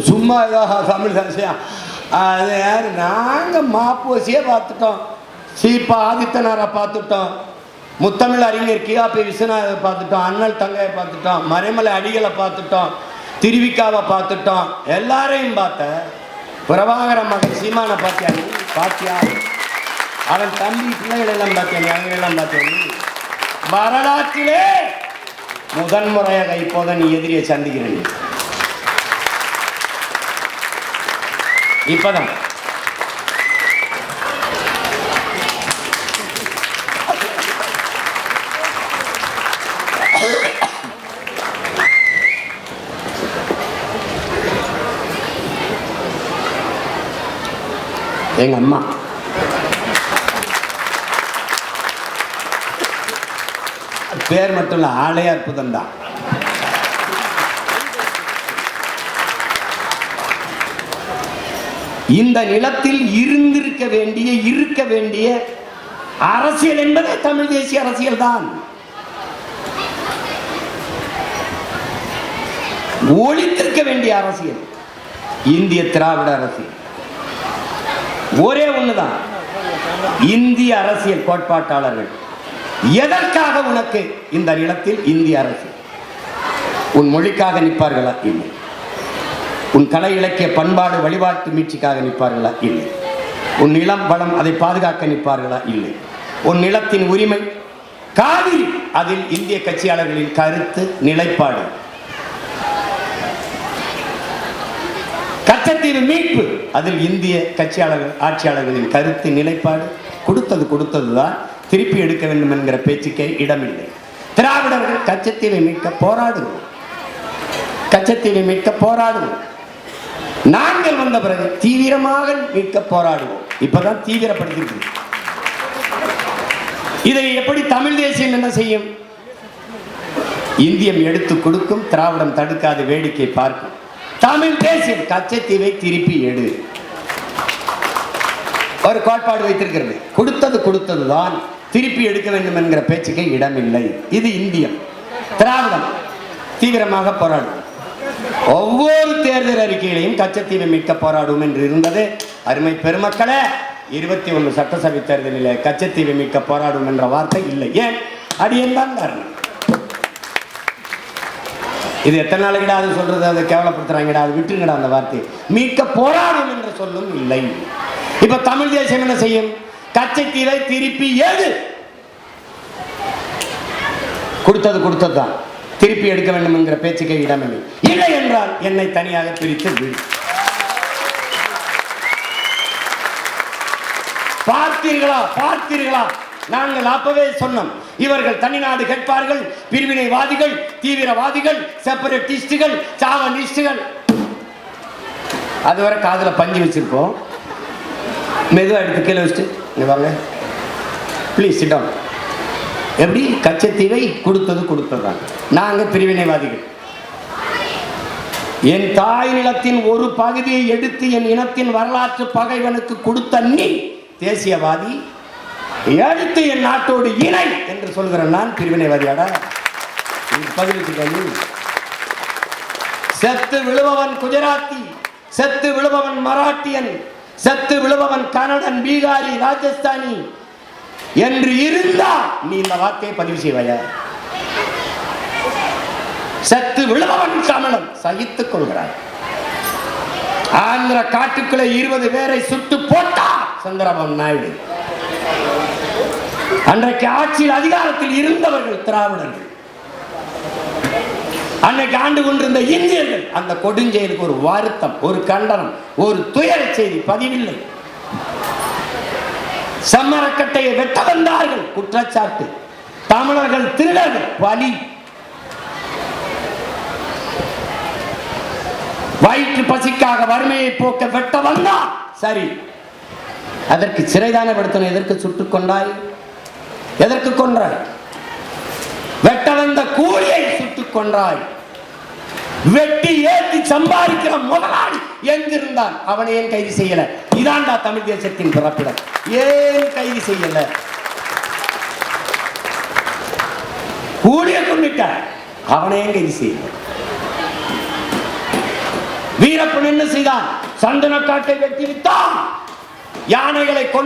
சும்மா ஏதோ தமிழ் தேசியம் அது யார்? நாங்கள் மாப்போசியே பார்த்துட்டோம். சீப்பா ஆதித்தனாரை பார்த்துட்டோம். முத்தமிழ் அறிஞர் கியாபி விஸ்வநாதரை பார்த்துட்டோம். அண்ணல் தங்கையை பார்த்துட்டோம். மறைமலை அடிகளை பார்த்துட்டோம். திருவிக்காவை பார்த்துட்டோம். எல்லாரையும் பார்த்த பிரபாகர மகன் சீமானை பார்த்தியா நீ? பார்த்தியா? அவன் தம்பி பிள்ளைகளெல்லாம் பார்த்தேன் அவங்களெல்லாம் பார்த்தேன் வரலாற்றிலே முதன்முறையாக இப்போதான் நீ எதிரியை சந்திக்கிறேன். இப்பதான் எங்க அம்மா. பேர் மட்டும் இல்லை ஆளே அற்புதம் தான் இந்த நிலத்தில் இருந்திருக்க வேண்டிய இருக்க வேண்டிய அரசியல் என்பதே தமிழ் தேசிய அரசியல் தான் ஒழித்திருக்க வேண்டிய அரசியல் இந்திய திராவிட அரசியல். ஒரே ஒண்ணுதான் இந்திய அரசியல் கோட்பாட்டாளர்கள். எதற்காக உனக்கு இந்த நிலத்தில் இந்திய அரசியல்? உன் மொழிக்காக நிற்பார்களா? இல்லை. உன் கலை இலக்கிய பண்பாடு வழிபாட்டு மீட்சிக்காக நிற்பார்களா? இல்லை. உன் நிலம் வளம் அதை பாதுகாக்க நிற்பார்களா? இல்லை. உன் நிலத்தின் உரிமை காவிரி அதில் இந்திய கட்சியாளர்களின் கருத்து நிலைப்பாடு. கச்சத்தீவு மீட்பு அதில் இந்திய கட்சியாளர்கள் ஆட்சியாளர்களின் கருத்து நிலைப்பாடு. கொடுத்தது கொடுத்ததுதான் திருப்பி எடுக்க வேண்டும் என்கிற பேச்சுக்கே இடமில்லை. திராவிடர்கள் கச்சத்தீவை மீட்க போராடுவோம். கச்சத்தீவை மீட்க போராடுவோம். நாங்கள் வந்த பிறகு தீவிரமாக மீட்க போராடுவோம். இப்பதான் தீவிரப்படுத்திருக்கு இதை எப்படி தமிழ் தேசியம் என்ன செய்யும்? இந்தியம் எடுத்து கொடுக்கும் திராவிடம் தடுக்காது வேடிக்கை பார்க்கும். தமிழ் தேசியம் கச்சத்தீவை திருப்பி எடு. ஒரு கோட்பாடு வைத்திருக்கிறது. கொடுத்தது கொடுத்தது தான் திருப்பி எடுக்க வேண்டும் என்கிற பேச்சுக்கு இடமில்லை. இது இந்தியம். திராவிடம் தீவிரமாக போராடும். ஒவ்வொரு தேர்தல் அறிக்கையிலையும் கச்சத்தீவை மீட்க போராடும் என்று இருந்தது. அருமை பெருமக்களே இருபத்தி ஒன்று சட்டசபை தேர்தலில் கச்சத்தீவை மீட்க போராடும் என்ற வார்த்தை இல்லை. ஏன்? அது தான் காரணம். இது எத்தனை நாளைக்கிடா அது சொல்றது? அதை கேவலப்படுத்துறாங்கடா அது விட்டுங்கடா அந்த வார்த்தை. மீட்க போராடும் என்று சொல்லும் இல்லை. இப்ப தமிழ் தேசம் என்ன செய்யும்? கச்சத்தீவை திருப்பி ஏது? கொடுத்தது கொடுத்தது தான் திருப்பி எடுக்க வேண்டும் என்கிற பேச்சுக்கே இடமில்லை. இல்லை என்றால் என்னை தனியாக பிரித்து விடு. பார்த்தீர்களா? பார்த்தீர்களா? நாங்கள் அப்பவே சொன்னோம். இவர்கள் தனிநாடு கேட்பார்கள் பிரிவினைவாதிகள் தீவிரவாதிகள் செப்பரேட்டிஸ்டுகள் சாவனிஸ்டுகள். அதுவரை காதில் பஞ்சு வச்சிருப்போம் மெதுவாக எடுத்து கீழே வச்சுட்டு வாங்க ப்ளீஸ் சிடம் எப்படி? கச்சத்தீவை கொடுத்தது கொடுத்ததுதான். நாங்கள் பிரிவினைவாதிகள். என் தாய் நிலத்தின் ஒரு பகுதியை எடுத்து என் இனத்தின் வரலாற்று பகைவனுக்கு கொடுத்த நீ தேசியவாதி எடுத்து என் நாட்டோடு இணை என்று சொல்கிற நான் பிரிவினைவாதியாடா. இதுக்கு செத்து விழுபவன் குஜராத்தி செத்து விழுபவன் மராட்டியன் செத்து விழுபவன் கன்னடன் பீகாரி ராஜஸ்தானி என்று இருந்தா நீ இந்த வார்த்தையை பதிவு செய்வாயா? செத்து விழுபவன் சமணம் சகித்துக் கொள்கிறார் ஆந்திர காட்டுக்குள்ள இருபது பேரை சுட்டு போட்டா சந்திரபாபு நாயுடு. அன்றைக்கு ஆட்சியில் அதிகாரத்தில் இருந்தவர்கள் திராவிடர்கள். அன்னைக்கு ஆண்டு கொண்டிருந்த இந்தியர்கள் அந்த கொடுஞ்செயலுக்கு ஒரு வருத்தம் ஒரு கண்டனம் ஒரு துயர செய்தி பதிவில்லை. சம்மரக்கட்டையை வெட்ட வந்தார்கள் குற்றச்சாட்டு. தமிழர்கள் திருடர்கள். பலி வயிற்று பசிக்காக வறுமையை போக்க வெட்ட வந்தா சரி. அதற்கு சிறைதான படுத்தணும் எதற்கு சுட்டுக் கொண்டாய்? எதற்கு கொன்றாய் வெட்ட வந்த கூலியை சுட்டுக் கொன்றாய். வெட்டி ஏற்றி சம்பாதிக்கிற முதலாளி. எங்கிருந்தான் அவனை ஏன் கைது செய்யல? இதாண்டா தமிழ் தேசத்தின் பிறப்பிடம். ஏன் கைது செய்யல? கூடிய கொண்டுட்ட அவனை ஏன் கைது செய்யல? வீரப்பன் என்ன செய்தான்? சந்தனக்காட்டை வெட்டி விட்டான் யானைகளை கொண்டு